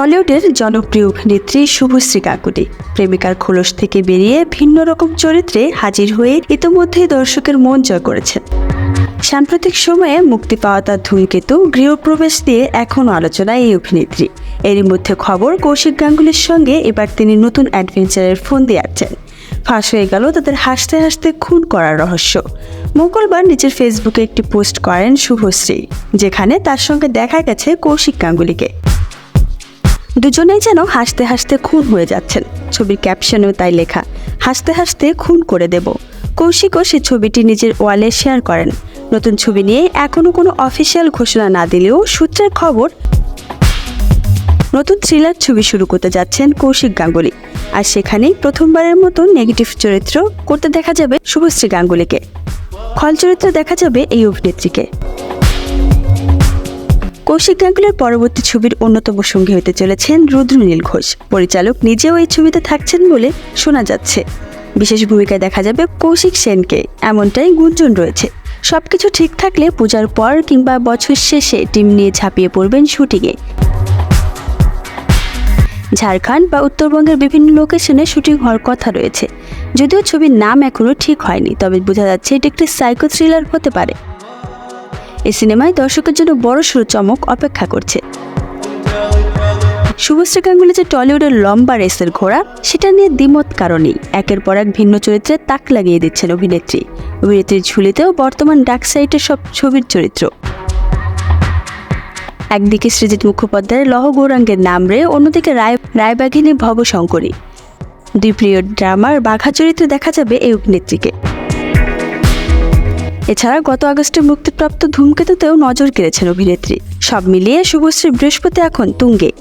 টলিউডের জনপ্রিয় অভিনেত্রী শুভশ্রী কাকুলি প্রেমিকার খোলস থেকে বেরিয়ে ভিন্ন রকম চরিত্রে হাজির হয়ে ইতোমধ্যেই দর্শকের মন জয় করেছেন। সাম্প্রতিক সময়ে মুক্তি পাওয়া তার ধূমকেতু, গৃহপ্রবেশ দিয়ে এখনও আলোচনায় এই অভিনেত্রী। এরই মধ্যে খবর, কৌশিক গাঙ্গুলির সঙ্গে এবার তিনি নতুন অ্যাডভেঞ্চারের ফোন দিয়ে আছেন ফাঁস হয়ে গেল তাদের হাসতে হাসতে খুন করার রহস্য। মঙ্গলবার নিজের ফেসবুকে একটি পোস্ট করেন শুভশ্রী, যেখানে তার সঙ্গে দেখা গেছে কৌশিক গাঙ্গুলিকে। দুজনেই যেন হাসতে হাসতে খুন হয়ে যাচ্ছেন। ছবির ক্যাপশনেও তাই লেখা, হাসতে হাসতে খুন করে দেব। কৌশিকও সে ছবিটি নিজের ওয়ালে শেয়ার করেন। নতুন ছবি নিয়ে এখনও কোনো অফিসিয়াল ঘোষণা না দিলেও সূত্রের খবর, নতুন থ্রিলার ছবি শুরু করতে যাচ্ছেন কৌশিক গাঙ্গুলি। আর সেখানেই প্রথমবারের মতো নেগেটিভ চরিত্র করতে দেখা যাবে শুভশ্রী গাঙ্গুলিকে। খল চরিত্রে দেখা যাবে এই অভিনেত্রীকে। কৌশিক গাঙ্গুলের পরবর্তী ছবির অন্যতম সঙ্গী হতে চলেছেন রুদ্রনীল ঘোষ। পরিচালক নিজেও এই ছবিতে থাকছেন বলে শোনা যাচ্ছে। বিশেষ ভূমিকায় দেখা যাবে কৌশিক সেনকে। এমনটাই গুঞ্জন রয়েছে। সবকিছু ঠিক থাকলে পূজার পর কিংবা বছর শেষে টিম নিয়ে ঝাঁপিয়ে পড়বেন শুটিংয়ে। ঝাড়খণ্ড বা উত্তরবঙ্গের বিভিন্ন লোকেশনে শুটিং হওয়ার কথা রয়েছে। যদিও ছবির নাম এখনও ঠিক হয়নি, তবে বোঝা যাচ্ছে এটি একটি সাইকো থ্রিলার হতে পারে। এই সিনেমায় দর্শকের জন্য বড় সড়ো চমক অপেক্ষা করছে। শুভশ্রী গাঙ্গুলি যে টলিউডের লম্বা রেসের ঘোড়া, সেটা নিয়ে দ্বিমত কারণেই একের পর এক ভিন্ন চরিত্রে তাক লাগিয়ে দিচ্ছেন অভিনেত্রী। অভিনেত্রীর ঝুলিতেও বর্তমান ডাক সাইটের সব ছবির চরিত্র। একদিকে সৃজিত মুখোপাধ্যায়ের লহ গৌরাঙ্গের নামরে অন্যদিকে রায়, রায়বাঘিনী ভবশঙ্করী। দুই প্রিয় ড্রামার বাঘা চরিত্রে দেখা যাবে এই অভিনেত্রীকে। এছাড়া গত আগস্টে মুক্তিপ্রাপ্ত ধূমকেতুতেও নজর কেড়েছেন অভিনেত্রী। সব মিলিয়ে শুভশ্রী বৃহস্পতি এখন তুঙ্গে।